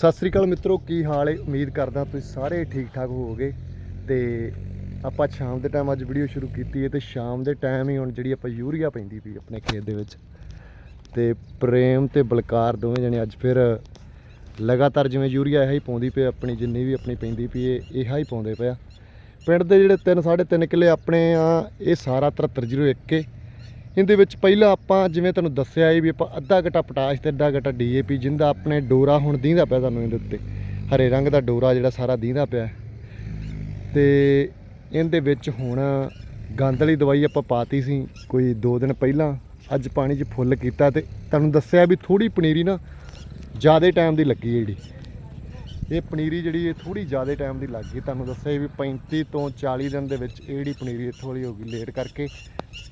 ਸਤਿ ਸ੍ਰੀ ਅਕਾਲ ਮਿੱਤਰੋ, ਕੀ ਹਾਲ ਹੈ ਉਮੀਦ ਕਰਦਾ ਤੁਸੀਂ ਸਾਰੇ ਠੀਕ ਠਾਕ ਹੋਵੋਗੇ। ਤੇ ਆਪਾਂ ਸ਼ਾਮ ਦੇ ਟਾਈਮ ਅੱਜ ਵੀਡੀਓ ਸ਼ੁਰੂ ਕੀਤੀ ਹੈ ਤੇ ਸ਼ਾਮ ਦੇ ਟਾਈਮ ਹੀ ਹੁਣ ਜਿਹੜੀ ਆਪਾਂ ਯੂਰੀਆ ਪੈਂਦੀ ਪਈ ਆਪਣੇ ਖੇਤ ਦੇ ਵਿੱਚ। ਤੇ ਪ੍ਰੇਮ ਤੇ ਬਲਕਾਰ ਦੋਵੇਂ ਜਣੇ ਅੱਜ ਫਿਰ ਲਗਾਤਾਰ ਜਿਵੇਂ ਯੂਰੀਆ ਇਹ ਹੀ ਪਾਉਂਦੀ ਪਈ ਆਪਣੀ ਜਿੰਨੀ ਵੀ ਆਪਣੀ ਪੈਂਦੀ ਪਈ ਇਹ ਹੀ ਪਾਉਂਦੇ ਪਿਆ ਪਿੰਡ ਦੇ ਜਿਹੜੇ 3 3.5 ਕਿੱਲੇ ਆਪਣੇ ਆ, ਇਹ ਸਾਰਾ 7301 ਕੇ ਇਹਦੇ ਵਿੱਚ ਪਹਿਲਾਂ ਆਪਾਂ ਜਿਵੇਂ ਤੁਹਾਨੂੰ ਦੱਸਿਆ ਸੀ ਵੀ ਆਪਾਂ ਅੱਧਾ ਘਟਾ ਪੋਟਾਸ਼ ਤੇ ਅੱਧਾ ਘਟਾ ਡੀਏਪੀ ਜਿੰਦਾ ਆਪਣੇ ਡੋਰਾ ਹੁਣ ਦੀਂਦਾ ਪਿਆ ਤੁਹਾਨੂੰ ਇਹਦੇ ਉੱਤੇ। ਹਰੇ ਰੰਗ ਦਾ ਡੋਰਾ ਜਿਹੜਾ ਸਾਰਾ ਦੀਂਦਾ ਪਿਆ। ਤੇ ਇਹਦੇ ਵਿੱਚ ਹੁਣ ਗੰਦ ਵਾਲੀ ਦਵਾਈ ਆਪਾਂ ਪਾਤੀ ਸੀ ਕੋਈ 2 ਦਿਨ ਪਹਿਲਾਂ। ਅੱਜ ਪਾਣੀ 'ਚ ਫੁੱਲ ਕੀਤਾ ਤੇ ਤੁਹਾਨੂੰ ਦੱਸਿਆ ਵੀ ਥੋੜੀ ਪਨੀਰੀ ਨਾ ਜ਼ਿਆਦਾ ਟਾਈਮ ਦੀ ਲੱਗੀ ਜਿਹੜੀ। ਇਹ ਪਨੀਰੀ ਜਿਹੜੀ ਇਹ ਥੋੜੀ ਜ਼ਿਆਦਾ ਟਾਈਮ ਦੀ ਲੱਗ ਗਈ। ਤੁਹਾਨੂੰ ਦੱਸਿਆ ਸੀ ਵੀ 35 ਤੋਂ 40 ਦਿਨ ਦੇ ਵਿੱਚ ਇਹ ਜਿਹੜੀ ਪਨੀਰੀ ਇੱਥੋਂ ਵਾਲੀ ਹੋ ਗਈ ਲੇਟ ਕਰਕੇ।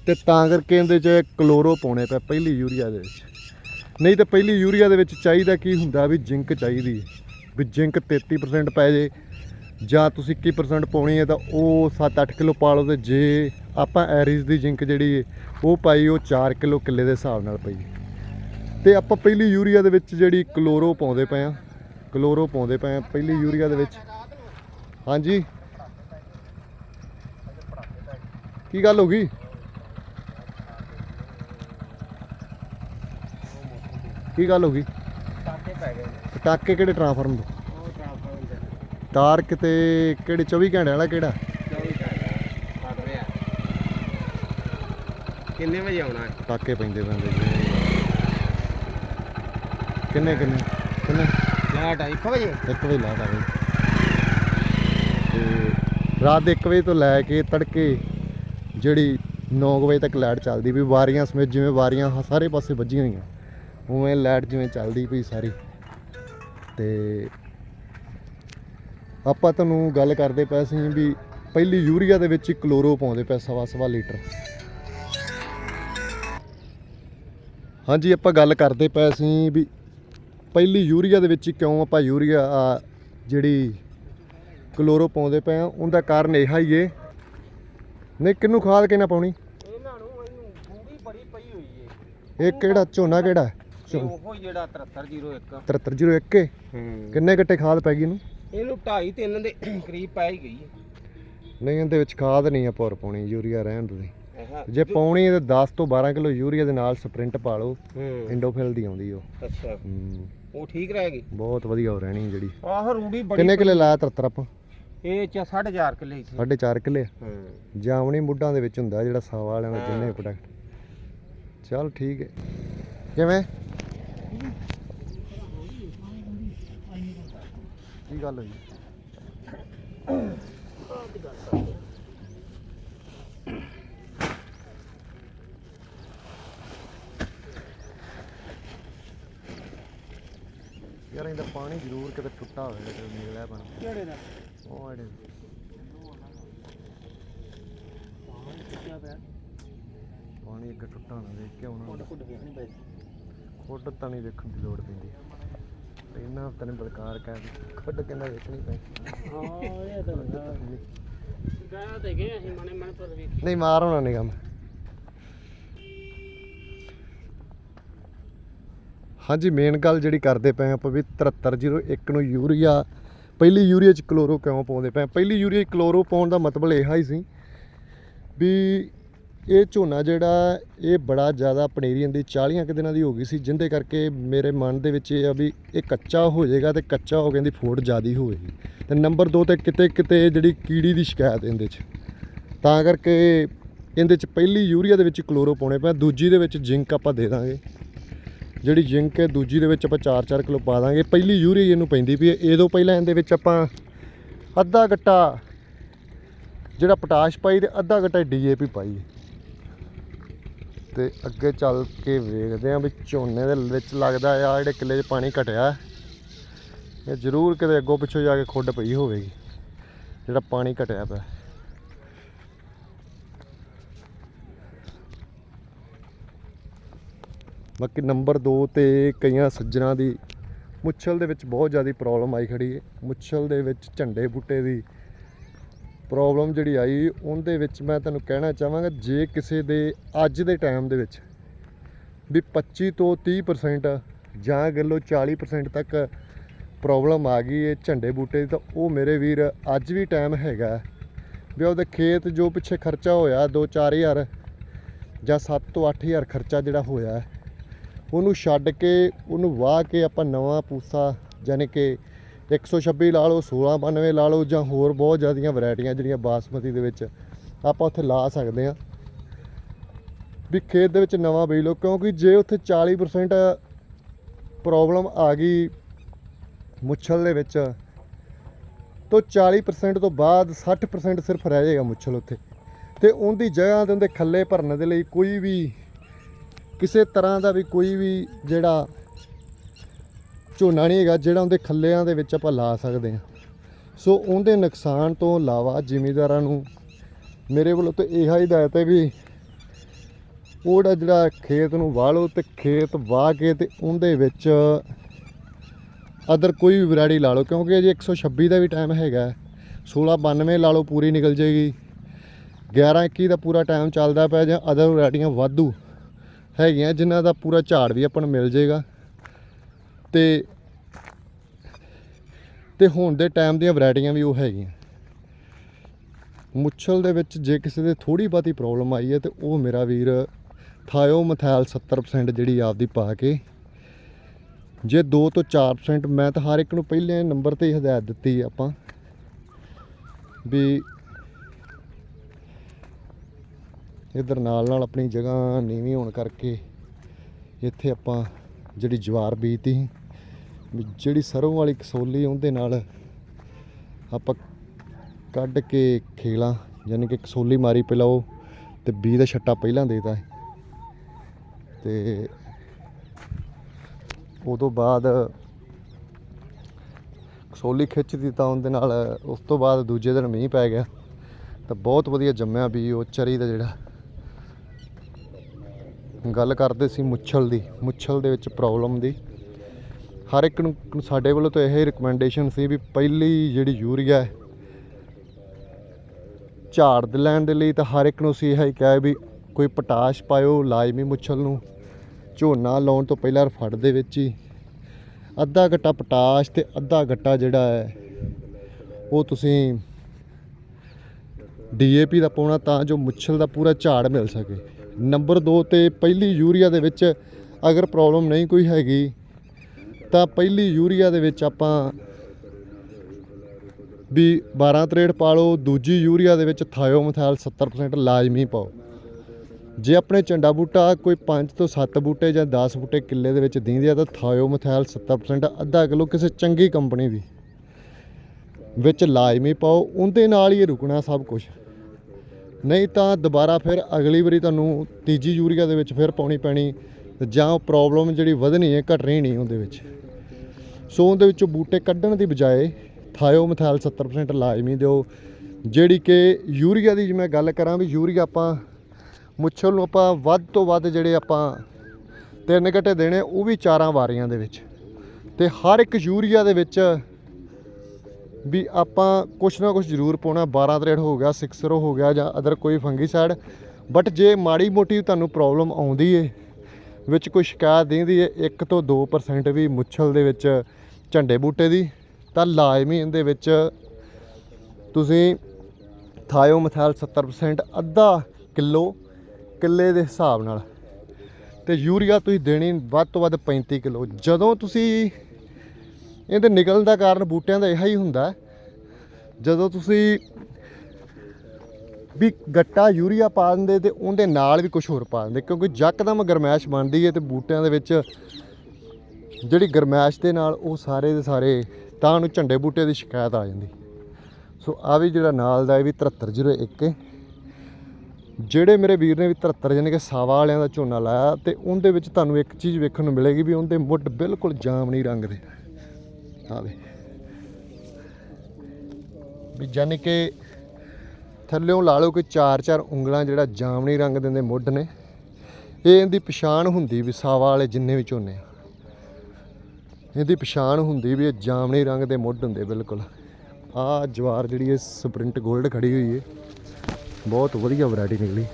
ਤੇ ਤਾਂ ਕਰਕੇ ਇਹਦੇ 'ਚ ਕਲੋਰੋ ਪਾਉਣੇ ਪਿਆ ਪਹਿਲੀ ਯੂਰੀਆ ਦੇ ਵਿੱਚ। ਨਹੀਂ ਤਾਂ ਪਹਿਲੀ ਯੂਰੀਆ ਦੇ ਵਿੱਚ ਚਾਹੀਦਾ ਕੀ ਹੁੰਦਾ ਵੀ ਜ਼ਿੰਕ ਚਾਹੀਦੀ ਵੀ ਜ਼ਿੰਕ 33% ਪੈ ਜੇ, ਜਾਂ ਤੁਸੀਂ 21% ਪਾਉਣੀ ਹੈ ਤਾਂ ਉਹ 7-8 ਕਿਲੋ ਪਾ ਲਓ ਤੇ ਜੇ ਆਪਾਂ ਐਰੀਜ਼ ਦੀ ਜ਼ਿੰਕ ਜਿਹੜੀ ਹੈ, ਉਹ ਪਾਈ ਉਹ 4 ਕਿਲੋ ਕਿੱਲੇ ਦੇ ਹਿਸਾਬ ਨਾਲ ਪਈ ਤੇ ਆਪਾਂ ਪਹਿਲੀ ਯੂਰੀਆ ਦੇ ਵਿੱਚ ਜਿਹੜੀ ਕਲੋਰੋ ਪਾਉਂਦੇ ਪਏ ਆ ਕਲੋਰੋ ਪਾਉਂਦੇ ਪਏ ਆ ਪਹਿਲੀ ਯੂਰੀਆ ਦੇ ਵਿੱਚ। ਹਾਂਜੀ। ਕੀ ਗੱਲ ਹੋ ਗਈ? ਕੀ ਗੱਲ ਹੋ ਗਈ? ਟਾਕੇ ਪੈ ਗਏ ਪਟਾਕੇ ਕਿਹੜੇ ਟ੍ਰਾਂਸਫਾਰਮ ਦੇ? ਉਹ ਟ੍ਰਾਂਸਫਾਰਮਰ ਦੇ ਤਾਰ ਕਿਤੇ ਕਿਹੜੇ 24 ਘੰਟੇ ਵਾਲਾ ਕਿਹੜਾ? 24 ਘੰਟੇ ਕੱਟ ਰਿਹਾ ਕਿੰਨੇ ਵਜੇ ਆਉਣਾ? ਹੈ ਪਟਾਕੇ ਪੈਂਦੇ ਪੈਂਦੇ ਜੀ। ਕਿੰਨੇ ਕਿੰਨੇ ਕਿੰਨੇ? ਲਾਟ 1 ਵਜੇ? 1 ਵਜੇ ਲਾਟ ਆ ਗਈ ਤੇ ਰਾਤ ਦੇ 1 ਵਜੇ ਤੋਂ ਲੈ ਕੇ ਤੜਕੇ ਜਿਹੜੀ 9 ਵਜੇ ਤੱਕ ਲਾਈਟ ਚੱਲਦੀ ਵੀ ਵਾਰੀਆਂ ਸਮੇਤ ਜਿਵੇਂ ਵਾਰੀਆਂ ਸਾਰੇ ਪਾਸੇ ਵੱਜੀਆਂ ਹੋਈਆਂ। ਉਵੇਂ ਲਾਈਟ ਜਿਵੇਂ ਚੱਲਦੀ ਪਈ ਸਾਰੀ। ਤੇ ਆਪਾਂ ਤੁਹਾਨੂੰ ਗੱਲ ਕਰਦੇ ਪਏ ਸੀ ਵੀ ਪਹਿਲੀ ਯੂਰੀਆ ਦੇ ਵਿੱਚ ਕਲੋਰੋ ਪਾਉਂਦੇ ਪਏ ਸਵਾ ਸਵਾ ਲੀਟਰ। ਹਾਂਜੀ ਆਪਾਂ ਗੱਲ ਕਰਦੇ ਪਏ ਸੀ ਵੀ ਪਹਿਲੀ ਯੂਰੀਆ ਦੇ ਵਿੱਚ ਕਿਉਂ ਆਪਾਂ ਯੂਰੀਆ ਜਿਹੜੀ ਕਲੋਰੋ ਪਾਉਂਦੇ ਪਏ ਆ ਉਹਦਾ ਕਾਰਨ ਇਹ ਹੀ ਏ। ਨਹੀਂ ਕਿੰਨੂੰ ਖਾਦ ਕਿੰਨਾ ਪਾਉਣੀ? ਇਹਨਾਂ ਨੂੰ ਇਹਨੂੰ ਗੂੜੀ ਬੜੀ ਪਈ ਹੋਈ ਏ। ਇਹ ਕਿਹੜਾ ਝੋਨਾ ਕਿਹੜਾ? ਤੇ ਝੋ- ਉਹ ਜਿਹੜਾ 7301 7301 ਕੇ ਹੂੰ। ਕਿੰਨੇ ਗੱਟੇ ਖਾਦ ਪੈ ਗਈ ਇਹਨੂੰ? ਇਹਨੂੰ 2.5 3 ਦੇ ਕਰੀਬ ਪੈ ਹੀ ਗਈ ਨਹੀਂ ਇਹਦੇ ਵਿੱਚ ਖਾਦ ਨਹੀਂ ਆ ਪੌਰ ਪਾਉਣੀ ਯੂਰੀਆ ਰਹਿਣ ਆਹਾ, ਜੇ ਪਾਉਣੀ ਹੈ ਤਾਂ 10 ਤੋਂ 12 ਕਿਲੋ ਯੂਰੀਆ ਦੇ ਨਾਲ ਸਪ੍ਰਿੰਟ ਪਾ ਲਓ। ਹੂੰ। ਇੰਡੋਫਿਲ ਦੀ ਆਉਂਦੀ ਉਹ। ਅੱਛਾ। ਹੂੰ, ਉਹ ਠੀਕ ਰਹੇਗੀ। ਬਹੁਤ ਵਧੀਆ ਹੋ ਰਹਿਣੀ ਜਿਹੜੀ। ਆਹ ਰੂੜੀ ਬੜੀ ਕਿੰਨੇ ਕਿੱਲੇ ਲਾਇਆ 73 ਆਪਾਂ? ਇਹ ਚ 4.5 ਕਿੱਲੇ ਸੀ। 4.5 ਕਿੱਲੇ ਹੂੰ। ਜਾਵਣੀ ਮੁੱਢਾਂ ਦੇ ਵਿੱਚ ਹੁੰਦਾ ਜਿਹੜਾ ਸਾਵਾ ਵਾਲਿਆਂ ਦਾ ਜਿੰਨੇ। ਪ੍ਰੋਡਕਟ ਚਲ ਠੀਕ ਹੈ ਕਿਵੇਂ? ਕੀ ਗੱਲ ਹੋਈ? ਯਾਰ ਇਹਦਾ ਪਾਣੀ ਜ਼ਰੂਰ ਕਿਤੇ ਟੁੱਟਾ ਹੋਵੇ ਤੇ ਨਿਕਲਿਆ ਬਣ ਕਿਹੜੇ ਦਾ? ਉਹ ਜਿਹੜੇ ਪਾਣੀ ਅੱਗੇ ਟੁੱਟਾ ਨਾ ਦੇਖ ਕੇ ਆਉਣਾ। ਕੁੱਟ ਵੇਖਣੀ ਪਈ ਖੁੱਡ ਤਾਂ ਨਹੀਂ ਦੇਖਣ ਦੀ ਲੋੜ ਪੈਂਦੀ। ਇਹਨਾਂ ਹਫ਼ਤੇ ਨੇ ਬਲਕਾਰ ਕਹਿ ਖੁੱਡ ਕਿੰਨਾ ਵੇਖਣੀ ਪਈ ਹਾਂ ਇਹ ਤਾਂ ਗਿਆ ਤੇ ਗਏ ਅਸੀਂ ਮਨੇ ਮਨ ਪਰ ਵੀ ਨਹੀਂ ਮਾਰ ਹੋਣਾ ਨਹੀਂ ਕੰਮ। ਹਾਂਜੀ ਮੇਨ ਗੱਲ ਜਿਹੜੀ ਕਰਦੇ ਪਏ ਆਪਾਂ ਵੀ 7301 ਨੂੰ ਯੂਰੀਆ, ਪਹਿਲੀ ਯੂਰੀਆ ਚ ਕਲੋਰੋ ਕਿਉਂ ਪਾਉਂਦੇ ਪਏ ਪਹਿਲੀ ਯੂਰੀਆ 'ਚ ਕਲੋਰੋ ਪਾਉਣ ਦਾ ਮਤਲਬ ਇਹ ਹੀ ਸੀ ਵੀ ਇਹ ਝੋਨਾ ਜਿਹੜਾ ਇਹ ਬੜਾ ਜ਼ਿਆਦਾ ਪਨੀਰੀਆਂ ਦੀ 40 ਕੁ ਦਿਨਾਂ ਦੀ ਹੋ ਗਈ ਸੀ, ਜਿੰਦੇ ਕਰਕੇ ਮੇਰੇ ਮਨ ਦੇ ਵਿੱਚ ਇਹ ਆ ਵੀ ਇਹ ਕੱਚਾ ਹੋ ਜਾਏਗਾ ਤੇ ਕੱਚਾ ਹੋ ਕੇ ਇਹਦੀ ਫੋੜ ਜ਼ਿਆਦੀ ਹੋਵੇਗੀ ਤੇ ਨੰਬਰ 2 ਤੇ ਕਿਤੇ ਕਿਤੇ ਜਿਹੜੀ ਕੀੜੀ ਦੀ ਸ਼ਿਕਾਇਤ ਇਹਦੇ 'ਚ। ਤਾਂ ਕਰਕੇ ਇਹਦੇ 'ਚ ਪਹਿਲੀ ਯੂਰੀਆ ਦੇ ਵਿੱਚ ਕਲੋਰੋ ਪਾਉਣੇ ਪਿਆ ਦੂਜੀ ਦੇ ਵਿੱਚ ਜ਼ਿੰਕ ਆਪਾਂ ਦੇ ਦਾਂਗੇ। ਜਿਹੜੀ ਜ਼ਿੰਕ ਹੈ, ਦੂਜੀ ਦੇ ਵਿੱਚ ਆਪਾਂ 4-4 ਕਿਲੋ ਪਾ ਦਾਂਗੇ। ਪਹਿਲੀ ਯੂਰੀਆ ਇਹਨੂੰ ਪੈਂਦੀ ਪਈ ਹੈ। ਇਹਦੋਂ ਪਹਿਲਾਂ ਇਹਦੇ ਵਿੱਚ ਆਪਾਂ ਅੱਧਾ ਗੱਟਾ ਜਿਹੜਾ ਪੋਟਾਸ਼ ਪਾਈ ਤੇ ਅੱਧਾ ਗੱਟਾ ਡੀਏਪੀ ਪਾਈ ਹੈ। ਤੇ ਅੱਗੇ ਚੱਲ ਕੇ ਵੇਖਦੇ ਆਂ ਵੀ ਝੋਨੇ ਦੇ ਵਿੱਚ ਲੱਗਦਾ ਆ ਜਿਹੜੇ ਕਿੱਲੇ 'ਚ ਪਾਣੀ ਘਟਿਆ। ਇਹ ਜ਼ਰੂਰ ਕਿਤੇ ਅੱਗੋਂ ਪਿੱਛੋਂ ਜਾ ਕੇ ਖੁੱਡ ਪਈ ਹੋਵੇਗੀ, ਜਿਹੜਾ ਪਾਣੀ ਘਟਿਆ ਪਿਆ। ਬਾਕੀ ਨੰਬਰ 2 ਤੇ ਕਈਆਂ ਸੱਜਣਾ ਦੀ ਮੁੱਛਲ ਦੇ ਵਿੱਚ ਬਹੁਤ ਜ਼ਿਆਦਾ ਪ੍ਰੋਬਲਮ ਆਈ ਖੜੀ ਹੈ ਮੁੱਛਲ ਦੇ ਵਿੱਚ ਝੰਡੇ ਬੂਟੇ ਦੀ ਪ੍ਰੋਬਲਮ ਜਿਹੜੀ ਆਈ ਉਹਦੇ ਵਿੱਚ ਮੈਂ ਤੁਹਾਨੂੰ ਕਹਿਣਾ ਚਾਹਾਂਗਾ ਜੇ ਕਿਸੇ ਦੇ ਅੱਜ ਦੇ ਟਾਈਮ ਦੇ ਵਿੱਚ ਵੀ 25 ਤੋਂ 30% ਜਾਂ ਗੱਲੋ 40% ਤੱਕ ਪ੍ਰੋਬਲਮ ਆ ਗਈ ਹੈ ਝੰਡੇ ਬੂਟੇ ਦੀ, ਤਾਂ ਉਹ ਮੇਰੇ ਵੀਰ ਅੱਜ ਵੀ ਟਾਈਮ ਹੈਗਾ ਵੀ ਉਹਦੇ ਖੇਤ ਜੋ ਪਿੱਛੇ ਖਰਚਾ ਹੋਇਆ 2-4000 ਜਾਂ 7 ਤੋਂ 8000 ਖਰਚਾ ਜਿਹੜਾ ਹੋਇਆ, ਉਹਨੂੰ ਛੱਡ ਕੇ, ਉਹਨੂੰ ਵਾਹ ਕੇ ਆਪਾਂ ਨਵਾਂ ਪੂਸਾ ਯਾਨੀ ਕਿ 126 ਲਾ ਲਓ 1692 ਲਾ ਲਓ ਜਾਂ ਹੋਰ ਬਹੁਤ ਜ਼ਿਆਦੀਆਂ ਵੈਰਾਈਟੀਆਂ ਜਿਹੜੀਆਂ ਬਾਸਮਤੀ ਦੇ ਵਿੱਚ ਆਪਾਂ ਉੱਥੇ ਲਾ ਸਕਦੇ ਹਾਂ। ਵੀ ਖੇਤ ਦੇ ਵਿੱਚ ਨਵਾਂ ਬੀਜ ਲਓ, ਕਿਉਂਕਿ ਜੇ ਉੱਥੇ 40% ਪ੍ਰੋਬਲਮ ਆ ਗਈ ਮੁੱਛਲ ਦੇ ਵਿੱਚ, ਤੋਂ 40% ਤੋਂ ਬਾਅਦ 60% ਸਿਰਫ ਰਹਿ ਜਾਏਗਾ ਮੁੱਛਲ ਉੱਥੇ। ਤੇ ਉਹਦੀ ਜਗ੍ਹਾ ਤੇ ਉਹਦੇ ਖੱਲੇ ਭਰਨ ਦੇ ਲਈ ਕੋਈ ਵੀ ਕਿਸੇ ਤਰ੍ਹਾਂ ਦਾ ਵੀ ਕੋਈ ਵੀ ਜਿਹੜਾ ਝੋਨਾ ਨਹੀਂ ਹੈਗਾ, ਜਿਹੜਾ ਉਹਦੇ ਖੱਲਿਆਂ ਦੇ ਵਿੱਚ ਆਪਾਂ ਲਾ ਸਕਦੇ ਹਾਂ। ਸੋ ਉਹਦੇ ਨੁਕਸਾਨ ਤੋਂ ਇਲਾਵਾ ਜ਼ਿਮੀਂਦਾਰਾਂ ਨੂੰ ਮੇਰੇ ਵੱਲੋਂ ਤਾਂ ਇਹ ਹਦਾਇਤ ਹੈ ਵੀ ਉਹਦਾ ਜਿਹੜਾ ਖੇਤ ਨੂੰ ਵਾਹ ਲਓ ਤੇ ਖੇਤ ਵਾਹ ਕੇ ਤੇ ਉਹਦੇ ਵਿੱਚ ਅਦਰ ਕੋਈ ਵੀ ਵੈਰਾਈਟੀ ਲਾ ਲਓ, ਕਿਉਂਕਿ ਅਜੇ 126 ਦਾ ਵੀ ਟਾਈਮ ਹੈਗਾ 1692 ਲਾ ਲਓ, ਪੂਰੀ ਨਿਕਲ ਜੇਗੀ 11 21 ਦਾ ਪੂਰਾ ਟਾਈਮ ਚੱਲਦਾ ਪਿਆ ਜਾਂ ਅਦਰ ਵੈਰਾਈਟੀਆਂ ਵਾਧੂ ਹੈਗੀਆਂ, ਜਿਨ੍ਹਾਂ ਦਾ ਪੂਰਾ ਝਾੜ ਵੀ ਆਪਾਂ ਨੂੰ ਮਿਲ ਜੇਗਾ ਤੇ ਤੇ ਹੁਣ ਦੇ ਟਾਈਮ ਦੀਆਂ ਵੈਰਾਈਟੀਆਂ ਵੀ ਉਹ ਹੈਗੀਆਂ। ਮੁੱਛਲ ਦੇ ਵਿੱਚ ਜੇ ਕਿਸੇ ਦੇ ਥੋੜੀ ਬਾਤੀ ਪ੍ਰੋਬਲਮ ਆਈ ਹੈ ਤੇ ਉਹ ਮੇਰਾ ਵੀਰ ਥਾਇਓ ਮਥੈਲ 70% ਜਿਹੜੀ ਆਪਦੀ ਪਾ ਕੇ ਜੇ 2 ਤੋਂ 4% ਮੈਂ ਤਾਂ ਹਰ ਇੱਕ ਨੂੰ ਪਹਿਲੇ ਨੰਬਰ ਤੇ ਹੀ ਹਦਾਇਤ ਦਿੱਤੀ ਆਪਾਂ ਵੀ ਇਧਰ ਨਾਲ ਨਾਲ ਆਪਣੀ ਜਗ੍ਹਾ ਨੀਵੀਂ ਹੋਣ ਕਰਕੇ ਇੱਥੇ ਆਪਾਂ ਜਿਹੜੀ ਜਵਾਰ ਬੀਜਤੀ ਸੀ, ਵੀ ਜਿਹੜੀ ਸਰੋਂ ਵਾਲੀ ਕਸੋਲੀ ਉਹਦੇ ਨਾਲ ਆਪਾਂ ਕੱਢ ਕੇ ਖੇਲਾਂ, ਯਾਨੀ ਕਿ ਕਸੋਲੀ ਮਾਰੀ ਪਹਿਲਾਂ ਉਹ ਤੇ ਬੀਜ ਦਾ ਛੱਟਾ ਪਹਿਲਾਂ ਦੇਤਾ ਸੀ। ਤੇ ਉਦੋਂ ਬਾਅਦ ਕਸੋਲੀ ਖਿੱਚ ਦਿੱਤਾ ਉਹਦੇ ਨਾਲ, ਉਸ ਤੋਂ ਬਾਅਦ ਦੂਜੇ ਦਿਨ ਮੀਂਹ ਪੈ ਗਿਆ, ਤਾਂ ਬਹੁਤ ਵਧੀਆ ਜੰਮਿਆ ਵੀ ਉਹ ਚਰੀ ਦਾ ਜਿਹੜਾ ਗੱਲ ਕਰਦੇ ਸੀ ਮੁੱਛਲ ਦੀ, ਮੁੱਛਲ ਦੇ ਵਿੱਚ ਪ੍ਰੋਬਲਮ ਦੀ। ਹਰ ਇੱਕ ਨੂੰ, ਸਾਡੇ ਵੱਲੋਂ ਤਾਂ ਇਹ ਰਿਕਮੈਂਡੇਸ਼ਨ ਸੀ ਵੀ ਪਹਿਲੀ ਜਿਹੜੀ ਯੂਰੀਆ ਹੈ, ਝਾੜ ਦੇ ਲੈਣ ਦੇ ਲਈ ਤਾਂ ਹਰ ਇੱਕ ਨੂੰ ਸੀ ਇਹ ਹੀ ਕਿਹਾ ਵੀ ਕੋਈ ਪੋਟਾਸ਼ ਪਾਇਓ ਲਾਜ਼ਮੀ ਮੁੱਛਲ ਨੂੰ, ਝੋਨਾ ਲਾਉਣ ਤੋਂ ਪਹਿਲਾਂ ਰਫੜ ਦੇ ਵਿੱਚ ਹੀ। ਅੱਧਾ ਗੱਟਾ ਪੋਟਾਸ਼ ਤੇ ਅੱਧਾ ਗੱਟਾ ਜਿਹੜਾ ਹੈ, ਉਹ ਤੁਸੀਂ ਡੀਏਪੀ ਦਾ ਪਾਉਣਾ ਤਾਂ ਜੋ ਮੁੱਛਲ ਦਾ ਪੂਰਾ ਝਾੜ ਮਿਲ ਸਕੇ। ਨੰਬਰ 2 ਤੇ ਪਹਿਲੀ ਯੂਰੀਆ ਦੇ ਵਿੱਚ ਅਗਰ ਪ੍ਰੋਬਲਮ ਨਹੀਂ ਕੋਈ ਹੈਗੀ, ਤਾਂ ਪਹਿਲੀ ਯੂਰੀਆ ਦੇ ਵਿੱਚ ਆਪਾਂ ਵੀ 12 ਤਰੇੜ ਪਾ ਲਓ ਦੂਜੀ ਯੂਰੀਆ ਦੇ ਵਿੱਚ ਥਾਇਓਮੈਥਾਲ 70% ਲਾਜ਼ਮੀ ਪਾਓ। ਜੇ ਆਪਣੇ ਝੰਡਾ ਬੂਟਾ ਕੋਈ 5 ਤੋਂ 7 ਬੂਟੇ ਜਾਂ 10 ਬੂਟੇ ਕਿੱਲੇ ਦੇ ਵਿੱਚ ਦਿੰਦੇ ਆ, ਤਾਂ ਥਾਇਓਮੈਥਾਲ 70% ਅੱਧਾ ਕਿਲੋ ਕਿਸੇ ਚੰਗੀ ਕੰਪਨੀ ਦੀ ਵਿੱਚ ਲਾਜ਼ਮੀ ਪਾਓ, ਉਹਦੇ ਨਾਲ ਹੀ ਰੁਕਣਾ ਸਭ ਕੁਝ ਨਹੀਂ ਤਾਂ ਦੁਬਾਰਾ ਫਿਰ ਅਗਲੀ ਵਾਰੀ ਤੁਹਾਨੂੰ ਤੀਜੀ ਯੂਰੀਆ ਦੇ ਵਿੱਚ ਫਿਰ ਪਾਉਣੀ ਪੈਣੀ ਜਾਂ ਉਹ ਪ੍ਰੋਬਲਮ ਜਿਹੜੀ ਵਧਣੀ ਹੈ, ਘਟਣੀ ਨਹੀਂ ਉਹਦੇ ਵਿੱਚ। ਸੋ ਉਹਦੇ ਵਿੱਚੋਂ ਬੂਟੇ ਕੱਢਣ ਦੀ ਬਜਾਏ ਥਾਇਓਮੈਥਾਲ 70% ਲਾਜ਼ਮੀ ਦਿਓ, ਜਿਹੜੀ ਕਿ ਯੂਰੀਆ ਦੀ ਜੇ ਮੈਂ ਗੱਲ ਕਰਾਂ ਵੀ ਯੂਰੀਆ ਆਪਾਂ ਮੁੱਛਲ ਨੂੰ ਆਪਾਂ ਵੱਧ ਤੋਂ ਵੱਧ ਜਿਹੜੇ ਆਪਾਂ ਤਿੰਨ ਘਟੇ ਦੇਣੇ, ਉਹ ਵੀ ਚਾਰਾਂ ਵਾਰੀਆਂ ਦੇ ਵਿੱਚ। ਤੇ ਹਰ ਇੱਕ ਯੂਰੀਆ ਦੇ ਵਿੱਚ ਵੀ ਆਪਾਂ ਕੁਛ ਨਾ ਕੁਛ ਜ਼ਰੂਰ ਪਾਉਣਾ 12 ਤਰੇੜ ਹੋ ਗਿਆ ਸਿਕਸਰੋ ਹੋ ਗਿਆ ਜਾਂ ਅਦਰ ਕੋਈ ਫੰਗੀਸਾਈਡ ਬਟ ਜੇ ਮਾੜੀ ਮੋਟੀ ਤੁਹਾਨੂੰ ਪ੍ਰੋਬਲਮ ਆਉਂਦੀ ਏ, ਵਿੱਚ ਕੋਈ ਸ਼ਿਕਾਇਤ ਦਿੰਦੀ ਏ 1 ਤੋਂ 2% ਵੀ ਮੁੱਛਲ ਦੇ ਵਿੱਚ ਝੰਡੇ ਬੂਟੇ ਦੀ, ਤਾਂ ਲਾਜ਼ਮੀ ਇਹਦੇ ਵਿੱਚ ਤੁਸੀਂ ਥਾਇਓਮੈਥਾਲ 70% ਅੱਧਾ ਕਿਲੋ ਕਿੱਲੇ ਦੇ ਹਿਸਾਬ ਨਾਲ, ਤੇ ਯੂਰੀਆ ਤੁਸੀਂ ਦੇਣੀ ਵੱਧ ਤੋਂ ਵੱਧ 35 ਕਿਲੋ। ਜਦੋਂ ਤੁਸੀਂ ਇਹਦੇ ਨਿਕਲਣ ਦਾ ਕਾਰਨ ਬੂਟਿਆਂ ਦਾ ਇਹੋ ਹੀ ਹੁੰਦਾ ਜਦੋਂ ਤੁਸੀਂ ਵੀ ਗੱਟਾ ਯੂਰੀਆ ਪਾ ਦਿੰਦੇ ਤੇ ਉਹਦੇ ਨਾਲ ਵੀ ਕੁਝ ਹੋਰ ਪਾ ਦਿੰਦੇ, ਕਿਉਂਕਿ ਯਕਦਮ ਗਰਮੈਸ਼ ਬਣਦੀ ਹੈ ਤੇ ਬੂਟਿਆਂ ਦੇ ਵਿੱਚ ਜਿਹੜੀ ਗਰਮੈਸ਼ ਦੇ ਨਾਲ ਉਹ ਸਾਰੇ ਦੇ ਸਾਰੇ ਤਾਂ ਨੂੰ ਝੰਡੇ ਬੂਟੇ ਦੀ ਸ਼ਿਕਾਇਤ ਆ ਜਾਂਦੀ। ਸੋ ਆ ਵੀ ਜਿਹੜਾ ਨਾਲ ਦਾ ਇਹ ਵੀ 7301 ਹੈ। ਜਿਹੜੇ ਮੇਰੇ ਵੀਰ ਨੇ ਵੀ 73 ਯਾਨੀ ਕਿ ਸਾਵਾ ਵਾਲਿਆਂ ਦਾ ਝੋਨਾ ਲਾਇਆ ਤੇ ਉਹਦੇ ਵਿੱਚ ਤੁਹਾਨੂੰ ਇੱਕ ਚੀਜ਼ ਵੇਖਣ ਨੂੰ ਮਿਲੇਗੀ ਵੀ ਉਹਦੇ ਮੁੱਢ ਬਿਲਕੁਲ ਜਾਮਣੀ ਰੰਗ ਦੇ। ਆ ਵੀ। ਜਾਨੀ ਕਿ ਥੱਲਿਓਂ ਲਾ ਲਓ ਕਿ ਚਾਰ ਚਾਰ ਉਂਗਲਾਂ ਜਿਹੜਾ ਜਾਮਣੀ ਰੰਗ ਦੇ ਮੁੱਢ ਨੇ, ਇਹ ਇਹਦੀ ਪਛਾਣ ਹੁੰਦੀ ਵੀ ਸਾਵਾ ਵਾਲੇ ਜਿੰਨੇ ਵੀ ਝੋਨੇ ਆ। ਇਹਦੀ ਪਛਾਣ ਹੁੰਦੀ ਵੀ ਇਹ ਜਾਮਣੀ ਰੰਗ ਦੇ ਮੁੱਢ ਹੁੰਦੇ ਬਿਲਕੁਲ। ਆ ਜਵਾਰ ਜਿਹੜੀ ਹੈ ਸਪ੍ਰਿੰਟ 골ਡ ਖੜੀ ਹੋਈ ਹੈ ਬਹੁਤ ਵਧੀਆ ਵੈਰਾਈਟੀ ਨਿਕਲੀ।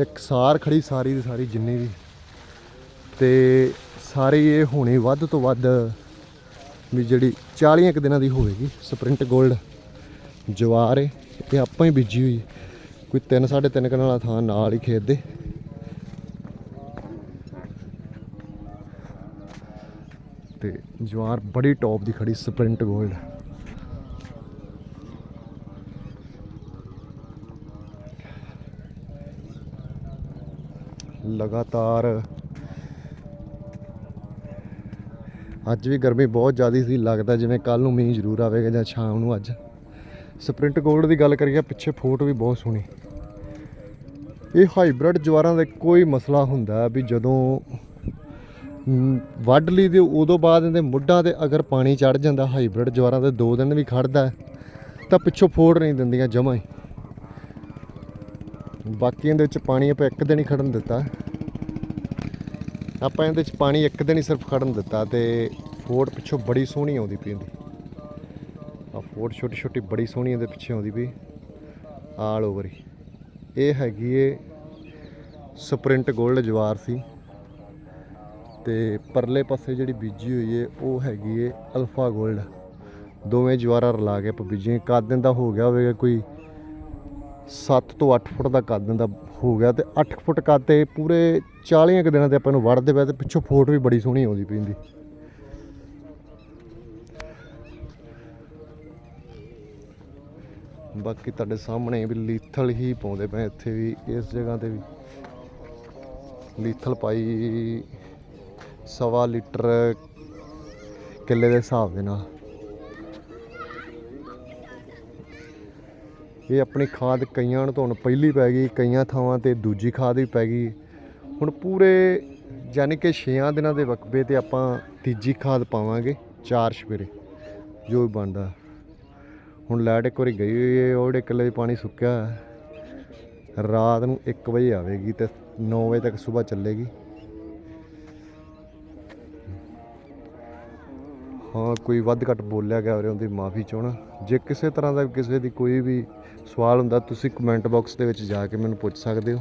ਇੱਕ ਸਾਰ ਖੜੀ ਸਾਰੀ ਦੀ ਸਾਰੀ ਜਿੰਨੀ ਵੀ। ਤੇ ਸਾਰੀ ਇਹ ਹੋਣੀ ਵੱਧ ਤੋਂ ਵੱਧ ਵੀ ਜਿਹੜੀ 40 ਇੱਕ ਦਿਨਾਂ ਦੀ ਹੋਵੇਗੀ ਸਪ੍ਰਿੰਟ 골ਡ ਜਵਾਰ ਏ, ਇਹ ਆਪਾਂ ਹੀ ਬੀਜੀ ਹੋਈ ਕੋਈ 3 3.5 ਕਨਾਲਾ ਥਾਂ ਨਾਲ ਹੀ ਖੇਤ ਦੇ। ਤੇ ਜਵਾਰ ਬੜੀ ਟੌਪ ਦੀ ਖੜੀ ਸਪ੍ਰਿੰਟ 골ਡ ਲਗਾਤਾਰ ਅੱਜ ਵੀ ਗਰਮੀ ਬਹੁਤ ਜ਼ਿਆਦਾ ਸੀ, ਲੱਗਦਾ ਜਿਵੇਂ ਕੱਲ ਨੂੰ ਮੀਂਹ ਜ਼ਰੂਰ ਆਵੇਗਾ ਜਾਂ ਸ਼ਾਮ ਨੂੰ ਅੱਜ। ਸਪ੍ਰਿੰਟ 골ਡ ਦੀ ਗੱਲ ਕਰੀਏ, ਪਿੱਛੇ ਫੋਟ ਵੀ ਬਹੁਤ ਸੋਹਣੀ। ਇਹ ਹਾਈਬ੍ਰਿਡ ਜਵਾਰਾਂ ਦਾ ਕੋਈ ਮਸਲਾ ਹੁੰਦਾ ਵੀ ਜਦੋਂ ਵੱਢ ਲਈ ਦੇ ਉਦੋਂ ਬਾਅਦ ਇਹਦੇ ਮੁੱਢਾਂ ਤੇ ਅਗਰ ਪਾਣੀ ਚੜ ਜਾਂਦਾ ਹਾਈਬ੍ਰਿਡ ਜਵਾਰਾਂ ਦੇ 2 ਦਿਨ ਵੀ ਖੜਦਾ ਤਾਂ ਪਿੱਛੋਂ ਫੋੜ ਨਹੀਂ ਦਿੰਦੀਆਂ ਜਮਾਂ ਹੀ। ਬਾਕੀ ਇਹਦੇ ਵਿੱਚ ਪਾਣੀ ਆਪਾਂ ਇੱਕ ਦਿਨ ਹੀ ਖੜਨ ਦਿੱਤਾ। ਆਪਾਂ ਇਹਦੇ 'ਚ ਪਾਣੀ ਇੱਕ ਦਿਨ ਹੀ ਸਿਰਫ ਖੜਨ ਦਿੱਤਾ ਤੇ ਫੋੜ ਪਿੱਛੋਂ ਬੜੀ ਸੋਹਣੀ ਆਉਂਦੀ ਪਈ ਇਹਦੀ। ਆ ਫੋੜ ਛੋਟੀ ਛੋਟੀ ਬੜੀ ਸੋਹਣੀ ਇਹਦੇ ਪਿੱਛੇ ਆਉਂਦੀ ਪਈ ਆਲ ਓਵਰ ਹੀ। ਇਹ ਹੈਗੀ ਏ ਸਪ੍ਰਿੰਟ 골ਡ ਜਵਾਰ ਸੀ ਤੇ ਪਰਲੇ ਪਾਸੇ ਜਿਹੜੀ ਬੀਜੀ ਹੋਈ ਏ, ਉਹ ਹੈਗੀ ਏ ਅਲਫਾ 골ਡ ਦੋਵੇਂ ਜਵਾਰਾਂ ਰਲਾ ਕੇ ਆਪਾਂ ਬੀਜੀਆਂ। ਕੱਦ ਦਿਨ ਦਾ ਹੋ ਗਿਆ ਹੋਵੇਗਾ ਕੋਈ 7 ਤੋਂ 8 ਫੁੱਟ ਦਾ ਕੱਦ ਦਾ ਹੋ ਗਿਆ ਤੇ 8 ਫੁੱਟ ਕੱਦ ਤੇ ਪੂਰੇ 40 ਕੁ ਦਿਨਾਂ ਤੇ ਆਪਾਂ ਨੂੰ ਵੜਦੇ ਪਏ ਤੇ ਪਿੱਛੋਂ ਫੋਟ ਵੀ ਬੜੀ ਸੋਹਣੀ ਆਉਂਦੀ ਪੈਂਦੀ ਬਾਕੀ ਤੁਹਾਡੇ ਸਾਹਮਣੇ ਵੀ ਲੀਥਲ ਹੀ ਪਾਉਂਦੇ ਪਏ ਇੱਥੇ ਵੀ, ਇਸ ਜਗ੍ਹਾ ਤੇ ਵੀ। ਲੀਥਲ ਪਾਈ ਸਵਾ ਲੀਟਰ ਕਿੱਲੇ ਦੇ ਹਿਸਾਬ ਦੇ ਨਾਲ। ਇਹ ਆਪਣੀ ਖਾਦ ਕਈਆਂ ਨੂੰ ਤਾਂ ਹੁਣ ਪਹਿਲੀ ਪੈ ਗਈ, ਕਈਆਂ ਥਾਵਾਂ ਤੇ ਦੂਜੀ ਖਾਦ ਵੀ ਪੈ ਗਈ। ਹੁਣ ਪੂਰੇ ਯਾਨੀ ਕਿ 6 ਦਿਨਾਂ ਦੇ ਵਕਬੇ ਤੇ ਆਪਾਂ ਤੀਜੀ ਖਾਦ ਪਾਵਾਂਗੇ ਚਾਰ ਸਵੇਰੇ, ਜੋ ਵੀ ਬਣਦਾ। ਹੁਣ ਲਾਈਟ ਇੱਕ ਵਾਰੀ ਗਈ ਹੋਈ ਹੈ ਉਹਦੇ ਕਿੱਲੇ ਪਾਣੀ ਸੁੱਕਿਆ, ਰਾਤ ਨੂੰ 1 ਵਜੇ ਆਵੇਗੀ ਤੇ 9 ਵਜੇ ਤੱਕ ਸਵੇਰ ਚੱਲੇਗੀ। ਹਾਂ, ਕੋਈ ਵੱਧ ਘੱਟ ਬੋਲਿਆ ਗਿਆ ਹੋਵੇ, ਉਹਦੀ ਮਾਫੀ ਚਾਹਣਾ ਜੇ ਕਿਸੇ ਤਰ੍ਹਾਂ ਦਾ ਕਿਸੇ ਦੀ ਕੋਈ ਵੀ ਸਵਾਲ ਹੁੰਦਾ ਤੁਸੀਂ ਕਮੈਂਟ ਬਾਕਸ ਦੇ ਵਿੱਚ ਜਾ ਕੇ ਮੈਨੂੰ ਪੁੱਛ ਸਕਦੇ ਹੋ।